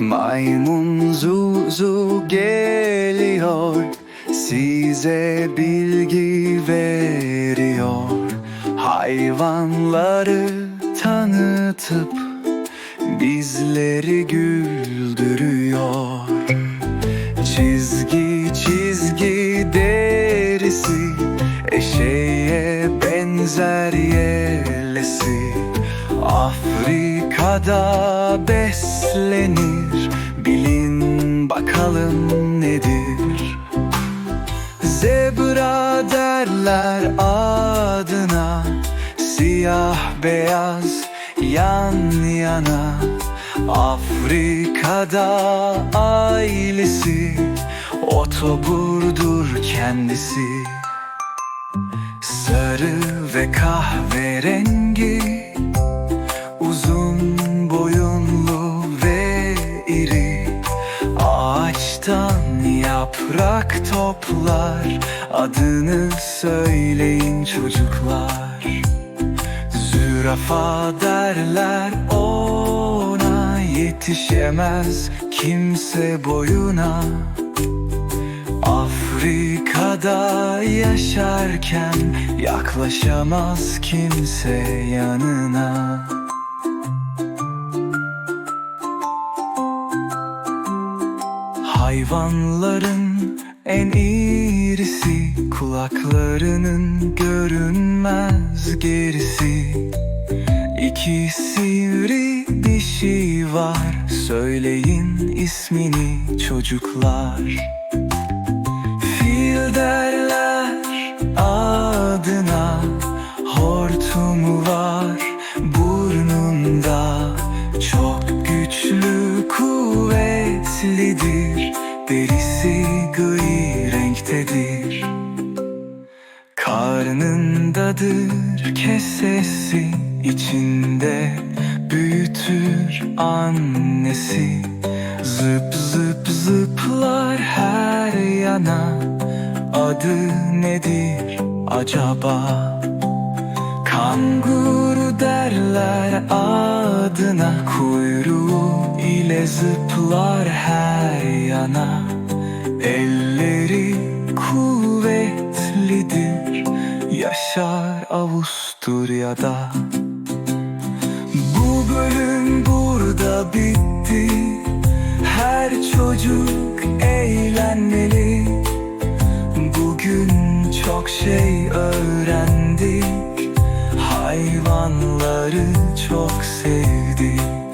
Maymun Zuzu geliyor Size bilgi veriyor. Hayvanları tanıtıp Bizleri güldürüyor. Çizgi çizgi derisi Eşeğe benzer yelesi Afrika'da beslenir Bilin bakalım nedir? Zebra derler adına Siyah beyaz yan yana. Afrika'da ailesi Otoburdur kendisi. Sarı ve kahverengi Ağaçtan yaprak toplar Adını söyleyin çocuklar. Zürafa derler ona Yetişemez kimse boyuna. Afrika'da yaşarken yaklaşamaz kimse yanına Hayvanların en irisi Kulaklarının görünmez gerisi. İki sivri dişi var Söyleyin ismini çocuklar. Fil derler Karnındadır kesesi içinde büyütür annesi Zıp zıp zıplar her yana Adı nedir acaba? Kanguru derler adına Kuyruğu ile zıplar her yana Elleri Avusturya'da. Bu bölüm burada bitti. Her çocuk eğlenmeli. Bugün çok şey öğrendik. Hayvanları çok sevdik